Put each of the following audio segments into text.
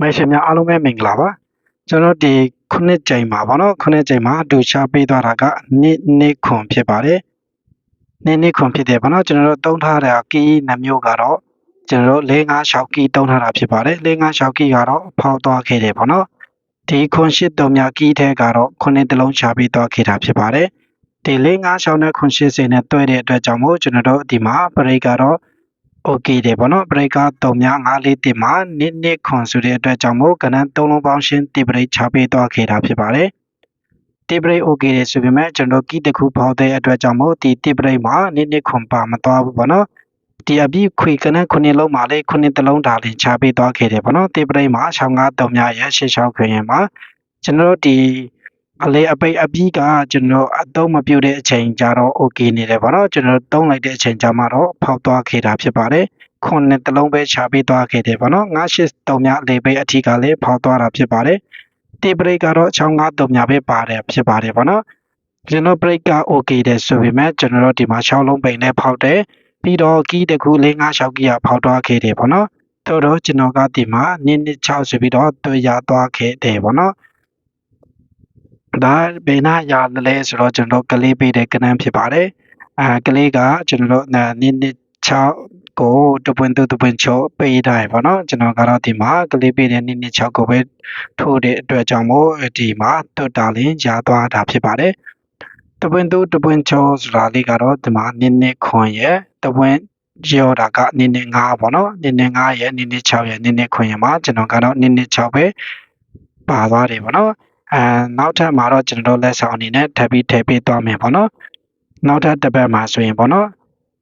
မိတ်ဆွေများအားလုံးပဲမင်္ဂလာပါကျွန်တော်ဒီခုနှစ်ကြိမ်မှာဗောနော်ခုနှစ်ကြိမ်မှာအတူချပေးသွားတာကနှစ်နှစ်ခွန်ဖြစ်ပါတယ်နှစ်နှစ်ခွန်ဖြစ်တယ်ဗောနော်ကျွန်တော်တို့တုံးထားတဲ့ကီးနှမျိုးကတော့ကျွန်တော်တို့၄၅၆ကီးတုံးထားတာဖြစ်ပါတယ်၄၅၆ကီးကတော့ဖောက်သွားခဲ့တယ်ဗောနော်ဒီခွန်ရှစ်တုံများကီးထဲကတော့ခုနှစ်တလုံးချပေးသွားခဲ့တာဖြစ်ပါတယ်ဒီ၄၅၆နဲ့ခွန်ရှစ်စိနဲ့တွဲတဲ့အတွက်ကြောင့်မို့ကျွန်တော်တို့ဒီမှာပရိတ်ကတော့ okay တယ်ဗောနော်ပရိတ်က3များ5 4တင်မှာနစ်နစ်ခွန်ဆိုတဲ့အတွက်ကြောင့်မို့ကဏ္ဍ3လုံးပေါင်းရှင်းတိပရိတ်ချပေးသွားခဲ့တာဖြစ်ပါတယ်တိပရိတ် okay တယ်ဆိုပေမဲ့ကျွန်တော်ကီတစ်ခုပေါတဲ့အတွက်ကြောင့်မို့ဒီတိပရိတ်မှာနစ်နစ်ခွန်ပါမသွားဘူးဗောနော်ဒီအပြီးခွေကဏ္ဍ9လုံးမှာလေ9တလုံးဒါလင်ချပေးသွားခဲ့တယ်ဗောနော်တိပရိတ်မှာ6 5 3များရဲ့6 6ခွင်ရင်မှာကျွန်တော်ဒီ အလေအပိတ်အပြီးကကျွန်တော်အသုံးမပြုတဲ့အချိန်ကြတော့ okay နေတယ်ဗောနော်ကျွန်တော်သုံးလိုက်တဲ့အချိန်ကြမှာတော့ဖောက်သွားခဲ့တာဖြစ်ပါတယ်ခုနှစ်တလုံးပဲချပေးသွားခဲ့တယ်ဗောနော်98တုံများအလေပိတ်အထီကလည်းဖောက်သွားတာဖြစ်ပါတယ်တေဘရိတ်ကတော့65တုံများပဲပါတယ်ဖြစ်ပါတယ်ဗောနော်ကျွန်တော် break က okay တယ်ဆိုပေမဲ့ကျွန်တော်တို့ဒီမှာ6လုံးပိန်နဲ့ဖောက်တယ်ပြီးတော့ကီးတစ်ခု4 5 6ကီးကဖောက်သွားခဲ့တယ်ဗောနော်တော်တော့ကျွန်တော်ကဒီမှာနစ်နစ်6ဆိုပြီးတော့တွေ့ရသွားခဲ့တယ်ဗောနော် ဒါဘယ်နာရလဲဆိုတော့ကျွန်တော်ကလေးပေးတဲ့ကဏ္ဍဖြစ်ပါတယ်အာကလေးကကျွန်တော်တို့နစ်နစ်6ကိုတပွင့်တူတပွင့်ချောပေးထားပါတော့ကျွန်တော်ကတော့ဒီမှာကလေးပေးတဲ့နစ်နစ်6ကိုပဲထိုးတဲ့အတွက်ကြောင့်မို့ဒီမှာတွတ်တာလင်းကြားသွားတာဖြစ်ပါတယ်တပွင့်တူတပွင့်ချောဆိုတာလေးကတော့ဒီမှာနစ်နစ်ခွန်ရဲ့တပွင့်ရောတာကနစ်နစ်5ပေါ့နော်နစ်နစ်5ရဲ့နစ်နစ်6ရဲ့နစ်နစ်ခွန်ရဲ့မှာကျွန်တော်ကတော့နစ်နစ်6ပဲပါသွားတယ်ပေါ့နော် အဲနောက်ထပ်မှာတော့ကျွန်တော်တို့လက်ဆောင်အနေနဲ့ထပ်ပြီးထည့်ပေးသွားမယ်ပေါ့နော်နောက်ထပ်တစ်ပတ်မှာဆိုရင်ပေါ့နော်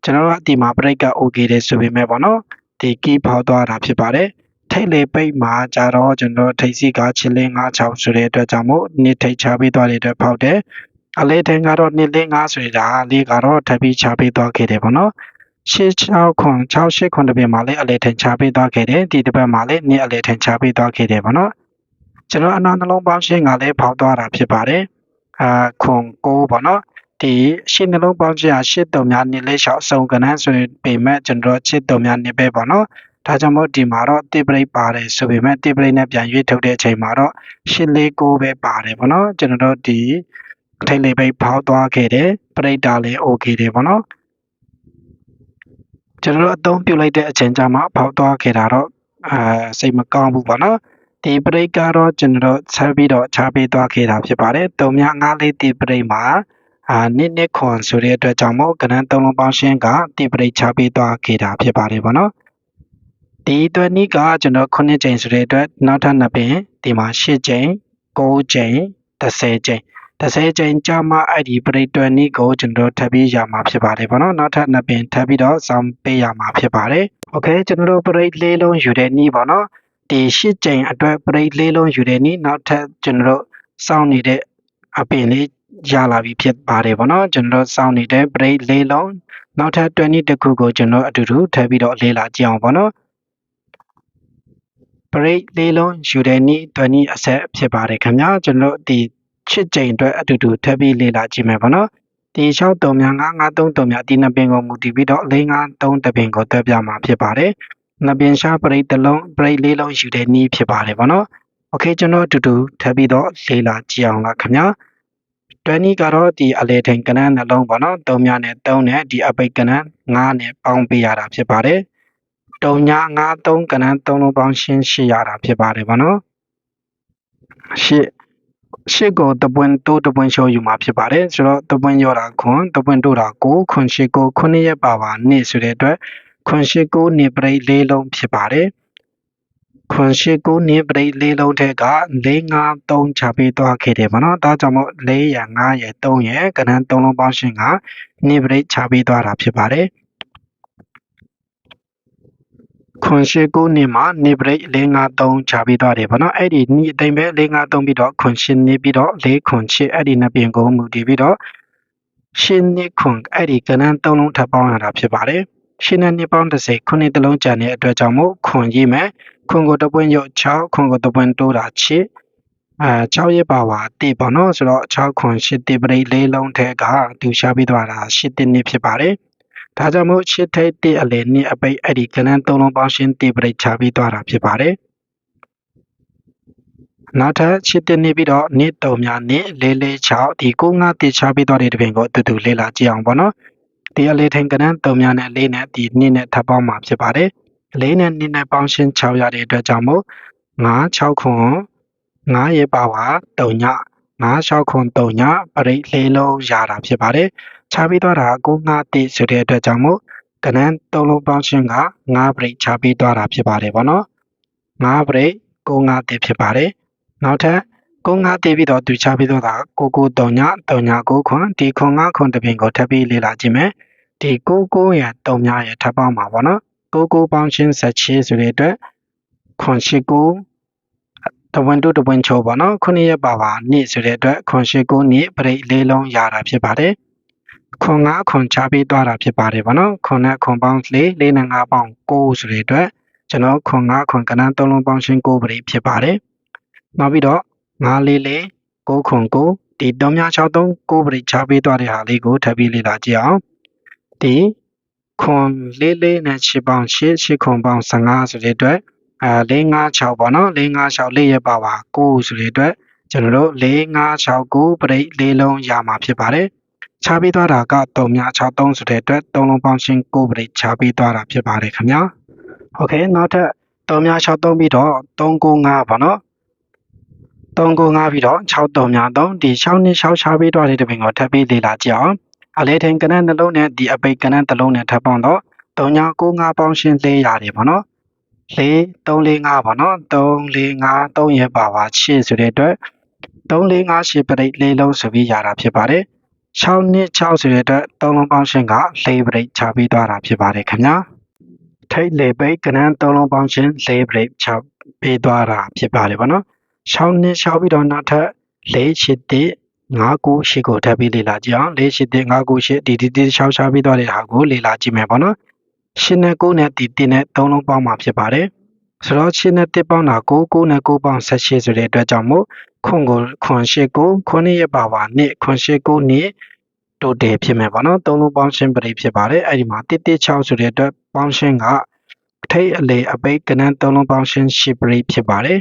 ကျွန်တော်တို့အဒီမှာ break က okay တယ်ဆိုပေမဲ့ပေါ့နော်ဒီ key ဖောက်သွားတာဖြစ်ပါတယ်ထိတ်လေပိတ်မှာကြတော့ကျွန်တော်ထိတ်စီကချစ်လင်း96ဆိုတဲ့အတွက်ကြောင့်မို့နှစ်ထိတ်ချပေးသွားတဲ့အတွက်ဖောက်တယ်အလေးထင်းကတော့နှစ်လင်း9ဆိုတာလေးကတော့ထပ်ပြီးချပေးသွားခဲ့တယ်ပေါ့နော်66ခွန်68ခွန်တပင်မှာလည်းအလေးထင်ချပေးသွားခဲ့တယ်ဒီတစ်ပတ်မှာလည်းနှစ်အလေးထင်ချပေးသွားခဲ့တယ်ပေါ့နော် ကျွန်တော်အနောက်နှလုံးပေါင်းရှင်းကလည်းဖောက်သွားတာဖြစ်ပါတယ်အာခွန်9ပေါ့နော်ဒီရှင်းနှလုံးပေါင်းချရာရှစ်တုံများနှစ်လေးလျှောက်အစုံကဏ္ဍဆိုရင်ပေမဲ့ကျွန်တော်ချစ်တုံများနှစ်ပဲပေါ့နော်ဒါကြောင့်မို့ဒီမှာတော့တိပရိတ်ပါတယ်ဆိုပေမဲ့တိပရိတ်နဲ့ပြန်ရွေးထုတ်တဲ့အချိန်မှာတော့ရှစ်လေးကိုပဲပါတယ်ပေါ့နော်ကျွန်တော်တို့ဒီထိတ်လေးပိတ်ဖောက်သွားခဲ့တယ်ပရိတ်တာလည်း okay တယ်ပေါ့နော်ကျွန်တော်တို့အသုံးပြုလိုက်တဲ့အချိန်ကြမှာဖောက်သွားခဲ့တာတော့အာစိတ်မကောင်းဘူးပေါ့နော် ဒီပရိတ်ကတော့ကျွန်တော်တို့ဆက်ပြီးတော့ချပေးသွားခဲ့တာဖြစ်ပါတယ်။တုံမြ၅လေးဒီပရိတ်မှာအာနစ်နစ်ခွန်ဆိုတဲ့အတွက်ကြောင့်မို့ကဏ္ဍသုံးလုံးပေါင်းရှင်းကဒီပရိတ်ချပေးသွားခဲ့တာဖြစ်ပါတယ်ဗောနော်။ဒီအတွက်နီးကကျွန်တော်9ချိန်ဆိုတဲ့အတွက်နောက်ထပ်နှစ်ပင်ဒီမှာ10ချိန်9ချိန်10ချိန်30ချိန်ကြာမှအဲ့ဒီပရိတ်တွန်နီးကိုကျွန်တော်ထပ်ပြီးရမှာဖြစ်ပါတယ်ဗောနော်နောက်ထပ်နှစ်ပင်ထပ်ပြီးတော့စောင်းပေးရမှာဖြစ်ပါတယ်။ Okay ကျွန်တော်တို့ပရိတ်လေးလုံးယူတဲ့နီးဗောနော်။ ဒီရှစ်ကြိမ်အတွက် ပရိတ်လေးလုံးယူတဲ့နီးနောက်ထပ်ကျွန်တော်တို့စောင့်နေတဲ့အပင်လေးရလာပြီဖြစ်ပါတယ်ဗောနော်ကျွန်တော်စောင့်နေတဲ့ break လေးလုံးနောက်ထပ်20တခုကိုကျွန်တော်အတူတူထပ်ပြီးတော့လေးလာကြည့်အောင်ဗောနော် break လေးလုံးယူတဲ့နီး20အဆက်ဖြစ်ပါတယ်ခင်ဗျာကျွန်တော်ဒီချစ်ကြိမ်အတွက်အတူတူထပ်ပြီးလေးလာကြည့်မယ်ဗောနော်ဒီ6တုံများ9 9 3တုံများဒီနှစ်ပင်ကိုမူတည်ပြီးတော့4 5 3တပင်ကိုတွဲပြမှာဖြစ်ပါတယ် နှစ်ပင်ရှား break တစ်လုံး break လေးလုံးယူတဲ့နီးဖြစ်ပါတယ်ဗောနော်โอเคကျွန်တော်အတူတူထပ်ပြီးတော့လေးလာကြည့်အောင်လားခင်ဗျာ20ကတော့ဒီအလေထိန်ကနန်းနှလုံးပေါ့နော်3မြနဲ့3နဲ့ဒီအပိတ်ကနန်း9နဲ့ပေါင်းပေးရတာဖြစ်ပါတယ်3ည9 3ကနန်း3လုံးပေါင်းရှင်းရှိရတာဖြစ်ပါတယ်ပေါ့နော်ရှစ်ရှစ်ကိုတပွင့်တိုးတပွင့်ရှောယူမှာဖြစ်ပါတယ်ဆိုတော့တပွင့်ရောတာခွန်တပွင့်တိုးတာကိုခွန်ရှစ်ကိုခုနှစ်ရက်ပါပါနှစ်ဆိုတဲ့အတွက် ခွန်ရှစ်ကိုနေပရိတ်လေးလုံးဖြစ်ပါတယ်ခွန်ရှိကိုနေပရိတ်လေးလုံးထက်က4 5 3ချပေးသွားခဲ့တယ်ဗောနော်ဒါကြောင့်မို့4ရ5ရ3ရကဏ္ဍ3လုံးပေါင်းရှင်းကနေပရိတ်ချပေးသွားတာဖြစ်ပါတယ်ခွန်ရှိကိုနေမှာနေပရိတ်4 5 3ချပေးသွားတယ်ဗောနော်အဲ့ဒီနီအတိုင်းပဲ4 5 3ပြီးတော့ခွန်ရှိနေပြီးတော့4ခွန်ချအဲ့ဒီနှစ်ပြင်ကိုမူတည်ပြီးတော့ရှင်းနေခွန်အဲ့ဒီကဏ္ဍ3လုံးထပ်ပေါင်းရတာဖြစ်ပါတယ် ရှင်းတဲ့နှစ်ပေါင်း30ခုနှစ်တလုံးကြံတဲ့အတွက်ကြောင့်မို့ခွန်ရေးမယ်ခွန်ကိုတပွင့်ရုပ်6ခွန်ကိုတပွင့်တိုးတာချစ်အဲ6ရက်ပါပါတိပေါ့နော်ဆိုတော့6ခွန်8တိပရိတ်လေးလုံးထဲကသူရှားပြီးသွားတာ8တိနှစ်ဖြစ်ပါတယ်ဒါကြောင့်မို့8ထိတ်တိအလယ်နှစ်အပိတ်အဲ့ဒီကဏ္ဍ3လုံးပေါင်းရှင်းတိပရိတ်ချပြီးသွားတာဖြစ်ပါတယ်နောက်ထပ်ချစ်တဲ့နေပြီးတော့နှစ်တုံများနှစ်လေးလေး6ဒီကိုငါတေချပြီးတော့တဲ့တပင်ကိုအတူတူလေ့လာကြည့်အောင်ပေါ့နော် ဒီအလေးထိန်ကနန်းတုံများနဲ့လေးနဲ့ဒီနှစ်နဲ့ထပ်ပေါင်းမှာဖြစ်ပါတယ်လေးနဲ့နှစ်နဲ့ပေါင်းရှင်း6ရတဲ့အတွက်ကြောင့်မို့9 6ခွန်9ရေပါဝါတုံည9 6ခွန်တုံညပရိလေးလုံးရတာဖြစ်ပါတယ်ချပြီးတော့တာကိုငါတေဆိုတဲ့အတွက်ကြောင့်မို့ကနန်းသုံးလုံးပေါင်းရှင်းက9ပရိချပြီးတော့တာဖြစ်ပါတယ်ပေါ့နော်9ပရိကိုငါတေဖြစ်ပါတယ်နောက်ထပ် ကိုငါတည်ပြီးတော့သူချပြီးတော့တာကိုကိုတုံညတုံညကိုခွန်ဒီခွန်ငါခွန်တပင်ကိုထပ်ပြီးလေ့လာကြည့်မယ်ဒီကိုကိုရတုံညရထပ်ပေါင်းမှာပေါ့နော်ကိုကိုပေါင်းချင်းဆက်ချေဆိုတဲ့အတွက်ခွန်ရှိကိုတဝန်တုတဝန်ချိုးပေါ့နော်ခုနှစ်ရက်ပါပါနေ့ဆိုတဲ့အတွက်ခွန်ရှိကိုနေ့ပရိတ်လေးလုံးရတာဖြစ်ပါတယ်ခွန်ငါခွန်ချပြီးသွားတာဖြစ်ပါတယ်ပေါ့နော်ခွန်နဲ့ခွန်ပေါင်းလေးလေးနဲ့ငါပေါင်း9ဆိုတဲ့အတွက်ကျွန်တော်ခွန်ငါခွန်ကနန်းသုံးလုံးပေါင်းချင်း9ပရိတ်ဖြစ်ပါတယ်နောက်ပြီးတော့ 9လေးလေး6ခွန်9ဒီ363 9ပရိချပေးသွားတဲ့ဟာလေးကိုထပ်ပြီးလေ့လာကြည့်အောင်ဒီခွန်လေးလေးနဲ့6ပေါင်း8 8ခွန်ပေါင်း15ဆိုတဲ့အတွက်အဲ456ပေါ့နော်456လေးရပါပါ9ဆိုတဲ့အတွက်ကျွန်တော်တို့456 9ပရိလေးလုံးရမှာဖြစ်ပါတယ်ချပေးသွားတာက363ဆိုတဲ့အတွက်3လုံးပေါင်းရှင်း9ပရိချပေးသွားတာဖြစ်ပါတယ်ခင်ဗျာโอเคနောက်ထပ်363ပြီးတော့395ပေါ့နော် 3ကို5ပြီးတော့6တုံများ3ဒီ6နှစ်6ချပေးတော့တဲ့တပင်ကိုထပ်ပြီးလေ့လာကြည့်အောင်အလဲထင်ကနန်းနှလုံးနဲ့ဒီအပိတ်ကနန်းတစ်လုံးနဲ့ထပ်ပေါင်းတော့3ညာ9 5ပေါင်းရှင်းလေးရတယ်ပေါ့နော်4 3 4 5ပေါ့နော်3 4 5 3ရဲ့ပါပါရှင်းဆိုတဲ့အတွက်3 4 5ရှင်းပရိတ်လေးလုံးဆိုပြီးရတာဖြစ်ပါတယ်6နှစ်6ဆိုတဲ့အတွက်3လုံးပေါင်းရှင်းက၄ပရိတ်ချပြီးသွားတာဖြစ်ပါတယ်ခင်ဗျာထိတ်လေပိတ်ကနန်း3လုံးပေါင်းရှင်း၄ပရိတ်ချပေးသွားတာဖြစ်ပါတယ်ပေါ့နော် 6နှစ်6ပြီးတော့နောက်ထပ်4 8 1 5 9 8ကိုထပ်ပြီးလေ့လာကြည့်အောင်4 8 1 5 9 8ဒီဒီဒီ6 6ပြီးတော့တဲ့ဟာကိုလေ့လာကြည့်မယ်ပေါ့နော်8နဲ့9နဲ့ဒီ1နဲ့3လုံးပေါင်းမှာဖြစ်ပါတယ်ဆိုတော့8နဲ့1ပေါင်းတာ9 9နဲ့9ပေါင်း18ဆိုတဲ့အတွက်ကြောင့်မို့ခွန်ကိုခွန်8ကိုခွန်ရဲ့ပါပါနှစ်ခွန်8ကိုနှစ်တိုတယ်ဖြစ်မယ်ပေါ့နော်3လုံးပေါင်းရှင်းပရိဖြစ်ပါတယ်အဲ့ဒီမှာ1 1 6ဆိုတဲ့အတွက်ပေါင်းရှင်းကထိတ်အလေအပိတ်ကနန်း3လုံးပေါင်းရှင်း10ပရိဖြစ်ပါတယ်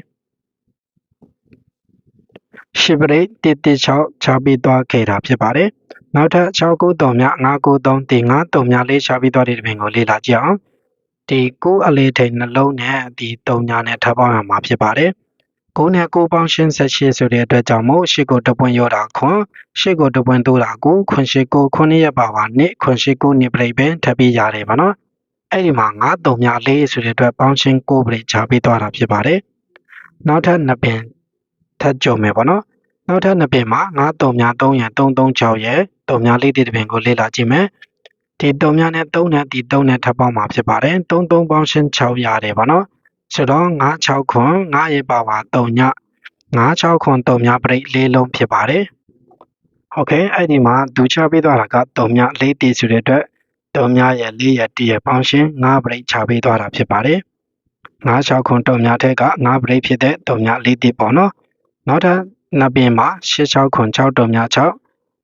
ရှစ်ပရိတ်116ချပြီးသွားခဲ့တာဖြစ်ပါတယ်။နောက်ထပ်6ခုတုံမြ993တင်9တုံမြလေးချပြီးသွားတဲ့တပင်ကိုလေ့လာကြည့်အောင်။ဒီ9အလေးထိန်နှလုံးနဲ့ဒီတုံညာနဲ့ထပ်ပေါင်းရမှာဖြစ်ပါတယ်။9နဲ့9ပေါင်းရှင်းဆက်ရှိဆိုတဲ့အတွက်ကြောင့်မို့ရှစ်ကိုတပွင့်ရောတာခွန်ရှစ်ကိုတပွင့်တိုးတာကိုခွန်ရှစ်ကိုခွန်ရက်ပါပါနှစ်ခွန်ရှစ်ကိုနှစ်ပရိတ်ပဲထပ်ပြီးရတယ်ပါနော်။အဲ့ဒီမှာ9တုံမြလေးဆိုတဲ့အတွက်ပေါင်းရှင်း9ပရိတ်ချပြီးသွားတာဖြစ်ပါတယ်။နောက်ထပ်နှစ်ပင် ထပ်ကြုံမယ်ပေါ့နော်။နောက်ထပ်နှစ်ပင်မှာ9တုံများ3ရန်336ရဲ့တုံများလေးတစ်ပင်ကိုလေ့လာကြည့်မယ်။ဒီတုံများနဲ့3နဲ့ဒီ3နဲ့ထပ်ပေါင်းမှာဖြစ်ပါတယ်။3 3ပေါင်းရှင်း6ရတယ်ပေါ့နော်။ဆိုတော့9 6ခွန်9ရဲ့ပါပါ3ည9 6ခွန်3များပြိတ်လေးလုံးဖြစ်ပါတယ်။ Okay အဲ့ဒီမှာဒူချပေးသွားတာက3ည4တည်ဆိုတဲ့အတွက်3ညရဲ့4ရဲ့1ရဲ့ပေါင်းရှင်း9ပြိတ်ချပေးသွားတာဖြစ်ပါတယ်။9 6ခွန်3ညထက်က9ပြိတ်ဖြစ်တဲ့3ည4တည်ပေါ့နော်။ နောက်ထပ်နှစ်ပင်မှာ86ခွန်6တုံများ6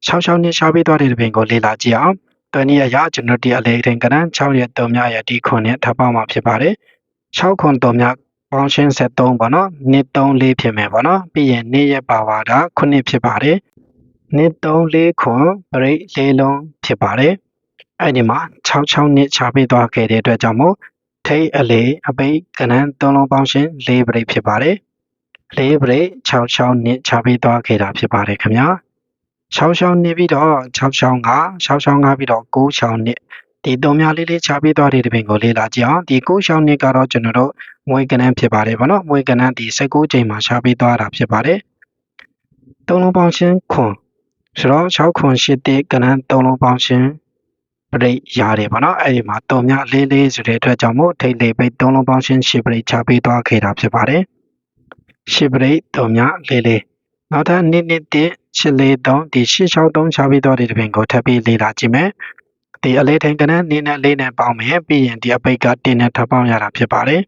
66နှစ်ရှားပေးသွားတဲ့ပင်ကိုလေ့လာကြည့်အောင်။တွင်ရရကျွန်တော်ဒီအလေးထင်ကနန်း6ရက်3များရဲ့ဒီခွန်နဲ့ထပ်ပေါင်းမှာဖြစ်ပါတယ်။6ခွန်3များပေါင်းရှင်း73ပေါ့နော်။နှစ်3 4ဖြစ်မယ်ပေါ့နော်။ပြီးရင်နေ့ရက်ပါဝါတာ9ဖြစ်ပါတယ်။နှစ်3 4ခွန်ပရိတ်၄လုံးဖြစ်ပါတယ်။အဲ့ဒီမှာ66နှစ်ချပေးသွားခဲ့တဲ့အတွက်ကြောင့်မို့ထိတ်အလေးအပိတ်ကနန်း3လုံးပေါင်းရှင်း၄ပရိတ်ဖြစ်ပါတယ်။ လေးပရိတ်66နှစ်ချပေးသွားခဲ့တာဖြစ်ပါတယ်ခင်ဗျာ66နှစ်ပြီးတော့665 665ပြီးတော့96နှစ်ဒီသုံးများလေးလေးချပေးသွားတဲ့တပင်ကိုလေ့လာကြည့်အောင်ဒီ96နှစ်ကတော့ကျွန်တော်တို့မွေးကနန်းဖြစ်ပါတယ်ဗောနော်မွေးကနန်းဒီ19ချိန်မှာချပေးသွားတာဖြစ်ပါတယ်သုံးလုံးပေါင်းရှင်းခွန်ဆိုတော့6ခွန်8တိကနန်းသုံးလုံးပေါင်းရှင်းပရိတ်ရတယ်ဗောနော်အဲ့ဒီမှာသုံးများလေးလေးဆိုတဲ့အတွက်ကြောင့်မို့ထိတ်လေးပိတ်သုံးလုံးပေါင်းရှင်း10ပရိတ်ချပေးသွားခဲ့တာဖြစ်ပါတယ် ရှစ်ပရိတ်တုံမြလေးလေးနောက်ထပ်နှစ်နှစ်တစ်ရှစ်လေးသုံးဒီရှစ်ချောင်းသုံးချပြီးတော့ဒီတပင်ကိုထပ်ပြီးလေ့လာကြည့်မယ်ဒီအလေးထိန်ကနန်းနေနဲ့လေးနဲ့ပေါင်းမယ်ပြီးရင်ဒီအပိတ်ကတင်းနဲ့ထပ်ပေါင်းရတာဖြစ်ပါတယ်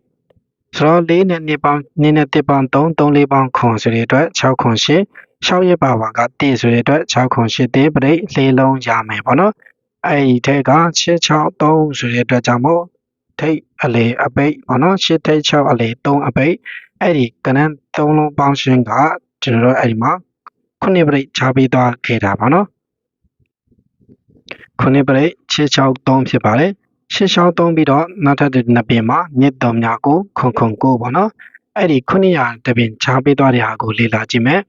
ဆိုတော့လေးနဲ့နှစ်ပေါင်းနှစ်နဲ့တစ်ပေါင်း3 3လေးပေါင်းခွန်ဆိုတဲ့အတွက်6ခွန်8 6ရက်ပါဝါကတည်ဆိုတဲ့အတွက်6ခွန်8တေးပရိတ်လေးလုံးရမယ်ပေါ့နော်အဲ့ဒီထက်က6 6 3ဆိုတဲ့အတွက်ကြောင့်မို့ထိတ်အလေအပိတ်ပေါ့နော်8ထိတ်6အလေ3အပိတ် အဲ့ဒီကနန်းသုံးလုံးပေါင်းရှင်းကကျွန်တော်တို့အဲ့ဒီမှာခုနှစ်ပရိတ်ချပေးသွားခဲ့တာပါနော်ခုနှစ်ပရိတ်663ဖြစ်ပါတယ်663ပြီးတော့နောက်ထပ်နှစ်ပင်မှာမြစ်တော်များကိုခုံခုံကိုပေါ့နော်အဲ့ဒီခုနှစ်ရာတပင်ချပေးသွားတဲ့ဟာကိုလေ့လာကြည့်မယ်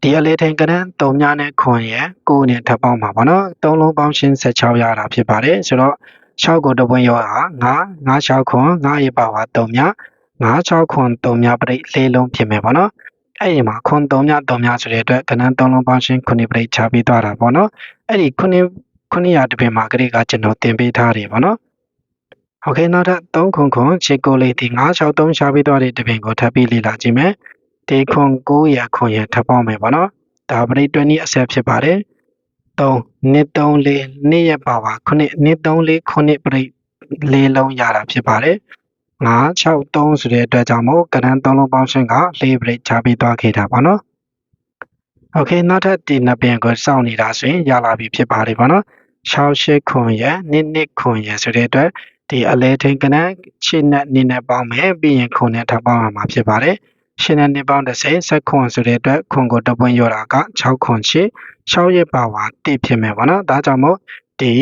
ဒီအလေးထိန်ကနန်း3ညနဲ့ခွန်ရဲ့9နဲ့ထပ်ပေါင်းပါပေါ့နော်3လုံးပေါင်းရှင်း16ရတာဖြစ်ပါတယ်ဆိုတော့ 6ကိုတပွင့်ရောဟာ9 9 6ခွန်9ရေပါပါ3ည9 6ခွန်3ညပြိလေးလုံးဖြစ်မယ်ပေါ့နော်အဲ့ဒီမှာခွန်3ည3ညဆိုတဲ့အတွက်ကနန်း3လုံးပေါင်းရှင်း9ပြိချပြီးသွားတာပေါ့နော်အဲ့ဒီ9 900တပင်မှာကလေးကကျွန်တော်တင်ပေးထားတယ်ပေါ့နော်ဟုတ်ကဲ့နောက်ထပ်3ခွန်ခွန်ချေကိုလေးဒီ963ရှားပြီးသွားတဲ့တပင်ကိုထပ်ပြီးလေ့လာကြည့်မယ်ဒီခွန်900ခွန်ရထပ်ပေါင်းမယ်ပေါ့နော်ဒါပရိတ်20အဆက်ဖြစ်ပါတယ် 3နှစ်3 4နှစ်ရပါပါခုနှစ်နှစ်3 4ခုနှစ်ပရိတ်လေးလုံးရတာဖြစ်ပါတယ်9 6 3ဆိုတဲ့အတွက်ကြောင့်မို့ကဏ္ဍ3လုံးပေါင်းရှင်းက4ပရိတ်ချပြီးသွားခဲ့တာပေါ့နော်โอเคနောက်ထပ်ဒီနှစ်ပင်ကိုစောင့်နေတာဆိုရင်ရလာပြီဖြစ်ပါတယ်ပေါ့နော်6 8ခွန်ရနှစ်နှစ်ခွန်ရဆိုတဲ့အတွက်ဒီအလဲထိန်ကဏ္ဍရှင်းနဲ့နှစ်နဲ့ပေါင်းမယ်ပြီးရင်ခွန်နဲ့ထပ်ပေါင်းရမှာဖြစ်ပါတယ် ရှင်းနဲ့နှစ်ပေါင်း30ဆက်ခွန်ဆိုတဲ့အတွက်ခွန်ကိုတပွင့်ရောတာက6ခွန်8 6ရက်ပါဝါတိဖြစ်မယ်ပေါ့နော်ဒါကြောင့်မို့ဒီ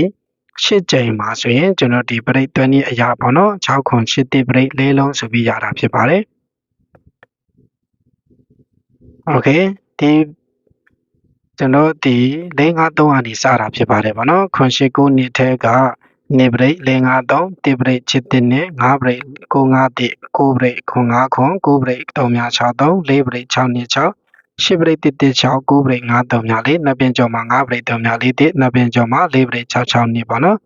ရှစ်ကြိမ်မှာဆိုရင်ကျွန်တော်ဒီပရိတ်သွင်းဤအရာပေါ့နော်6ခွန်8တိပရိတ်လေးလုံးဆိုပြီးရတာဖြစ်ပါတယ်โอเคဒီကျွန်တော်ဒီ၄၅3ကနေစတာဖြစ်ပါတယ်ဗောနော်ခွန်ရှိ9နှစ်ထဲက နေပရိတ်၄၅3တိပရိတ်ချစ်တင်နဲ့၅ပရိတ်9 5တိ9ပရိတ်ခွန်5ခွန်9ပရိတ်3များ6 3 4ပရိတ်6နှစ်6ရှစ်ပရိတ်တစ်တစ်6 9ပရိတ်5 3များလေးနှစ်ပင်ကျော်မှာ5ပရိတ်3များလေးတစ်နှစ်ပင်ကျော်မှာ4ပရိတ်6 6နှစ်ပေါ့နော်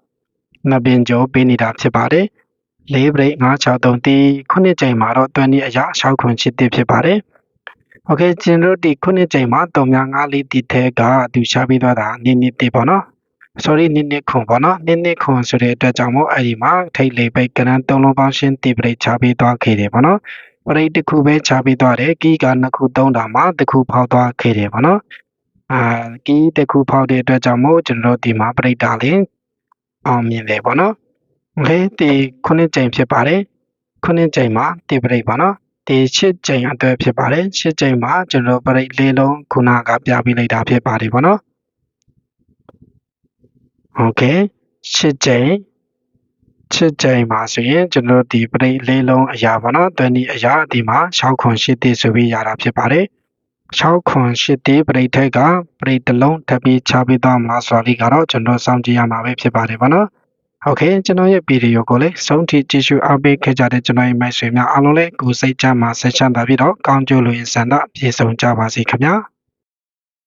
နှစ်ပင်ကျော်ပေးနေတာဖြစ်ပါတယ်၄ပရိတ်5 6 3တီခုနှစ်ကြိမ်မှာတော့တွန်းဤအရာ6ခွန်ချစ်တစ်ဖြစ်ပါတယ်โอเคကျွန်တော်ဒီခုနှစ်ကြိမ်မှာ3များ5လေးတီထဲကသူရှားပြီးသွားတာနည်းနည်းတီပေါ့နော် sorry နိနိခွန်ပေါ့နော်နိနိခွန်ဆိုတဲ့အတွက်ကြောင့်မို့အဲ့ဒီမှာထိတ်လေပိတ်ကရန်သုံးလုံးပေါင်းရှင်းတိပရိတ်ချပေးသွားခဲ့တယ်ပေါ့နော်ပရိတ်တစ်ခုပဲချပေးသွားတယ်ကီးကနှစ်ခုသုံးတာမှာတစ်ခုဖောက်သွားခဲ့တယ်ပေါ့နော်အာကီးတစ်ခုဖောက်တဲ့အတွက်ကြောင့်မို့ကျွန်တော်ဒီမှာပရိတ်တာလင်းအောင်မြင်တယ်ပေါ့နော်လေဒီခုနှစ်ကြိမ်ဖြစ်ပါတယ်ခုနှစ်ကြိမ်မှာတိပရိတ်ပေါ့နော်ဒီရှစ်ကြိမ်အတွက်ဖြစ်ပါတယ်ရှစ်ကြိမ်မှာကျွန်တော်ပရိတ်လေးလုံးခုနကပြပေးလိုက်တာဖြစ်ပါတယ်ပေါ့နော် โอเคရှစ်ကြိမ်ချစ်ကြိမ်ပါဆိုရင်ကျွန်တော်တို့ဒီပရိတ်လေးလုံးအရာပေါ့နော်တွန်ဒီအရာဒီမှာ6ခွန်8တိဆိုပြီးရတာဖြစ်ပါတယ်6ခွန်8တိပရိတ်ထက်ကပရိတ်တစ်လုံးထပ်ပြီးချပေးသွားမှာဆိုလိကတော့ကျွန်တော်စောင့်ကြည့်ရမှာပဲဖြစ်ပါတယ်ပေါ့နော်ဟုတ်ကဲ့ကျွန်တော်ရဲ့ဗီဒီယိုကိုလည်းဆုံးထိကြည့်ရှုအားပေးခဲ့ကြတဲ့ကျွန်တော်ရဲ့မိတ်ဆွေများအားလုံးလည်းကိုယ်စိတ်ချမ်းသာဆက်ချမ်းသာပြီးတော့ကောင်းကျိုးလိုရင်ဆန္ဒပြည့်စုံကြပါစေခင်ဗျာ